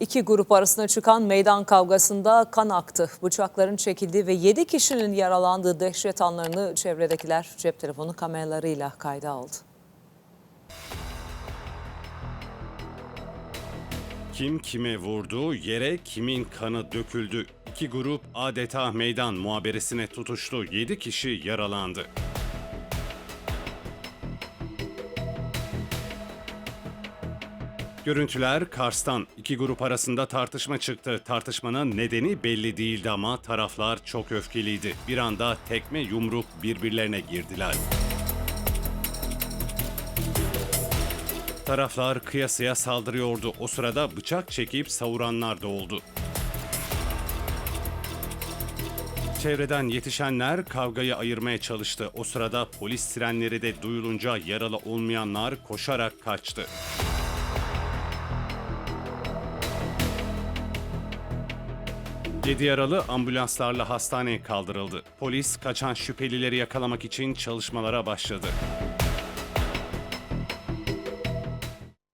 İki grup arasında çıkan meydan kavgasında kan aktı. Bıçakların çekildiği ve 7 kişinin yaralandığı dehşet anlarını çevredekiler cep telefonu kameralarıyla kayda aldı. Kim kime vurdu, yere kimin kanı döküldü. İki grup adeta meydan muhaberesine tutuştu. 7 kişi yaralandı. Görüntüler Kars'tan. iki grup arasında tartışma çıktı. Tartışmanın nedeni belli değildi ama taraflar çok öfkeliydi. Bir anda tekme yumruk birbirlerine girdiler. Taraflar kıyasıya saldırıyordu. O sırada bıçak çekip savuranlar da oldu. Çevreden yetişenler kavgayı ayırmaya çalıştı. O sırada polis sirenleri de duyulunca yaralı olmayanlar koşarak kaçtı. Yedi yaralı ambulanslarla hastaneye kaldırıldı. Polis kaçan şüphelileri yakalamak için çalışmalara başladı.